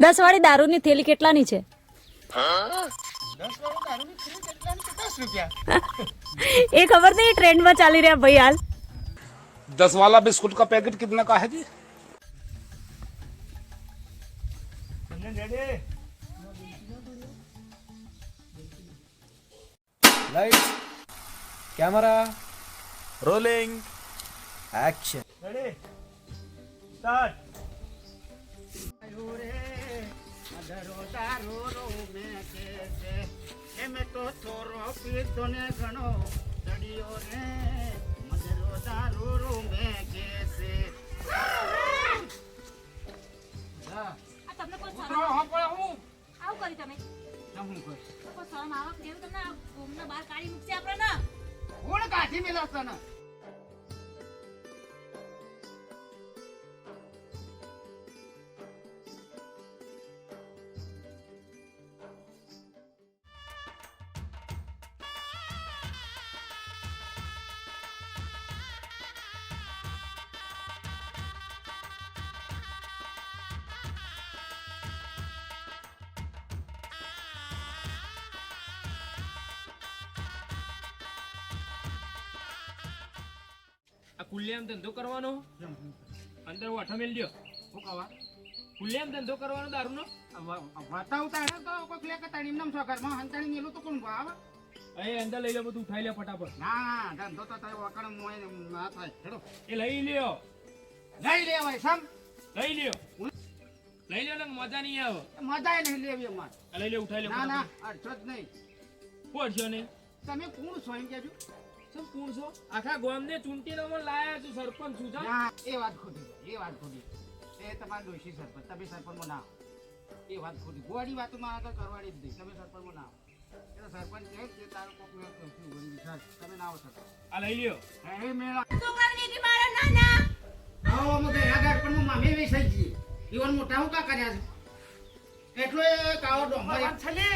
દસ વાળી દારૂની થેલી કેટલાની છે દસ વાળું દારૂની થેલી કેટલાની છે? દસ રૂપિયા એ ખબર નહીં ટ્રેન્ડમાં ચાલી રહ્યા ભાઈ હાલ दस वाला बिस्कुट का पैकेट कितने का है जी તમને ready Lights, action. Ready start તો થોરો પીતો ને ઘણો ચડિયો રે. મધરો દારૂ રો મે કે છે. તમને કોઈ હું આવું કરી તમે. હું કર. કોઈ શરમ આવક દેવું તમને આ બહાર કાઢી મૂકશે આપણે ના કોણ કાઢી મેલા તને કુલ્યામ ધંધો કરવાનો? અંદર વાઠો મેલ દ્યો. હું કવા કુલ્યામ ધંધો કરવાનો દારૂનો? વાતા હે તો કોઈ પ્લે કતા નામ છો ઘરમાં? હંતાણી મેલું તો કોણ ભાવ? એ અંદર લઈ લે બધું ઉઠાઈ લે ફટાફટ. ના ધંધો તો થાય વકણ મોય ના થાય. હેડો. એ લઈ લ્યો. લઈ લે ભાઈ સમ લઈ લ્યો. લઈ લ્યો ને મજા નહીં આવે. મજા નહીં લેવી અમાર લઈ લે ઉઠાઈ લે ના ના અડચો જ નહીં. છો ને તમે કોણ છો એમ કેજો શું પૂણ છો? આખા ગામને ચૂંટીને લાયા છું સરપંચ છું ના એ વાત ખોટી એ વાત ખોટી એ તમારા ડોશી સરપંચ તમે સરપંચમાં ના આવો. એ વાત ખોટી ગોળી વાતોમાં આગળ કરવાની જ નહીં તમે સરપંચમાં ના આવો. એ સરપંચ કહે કે તારો કોક મેં ડોશી ઉભરી તમે ના આવો સરપંચ. આ લઈ લ્યો. હે મેળા. છોકરાને દીકરી મારે ના ના આવો અમે ગયા ગાડપણમાં મામે વેસાઈ જઈએ. ઈવન મોટા હું કા કર્યા છે? એટલો એ કાળો ડોંગર છલે.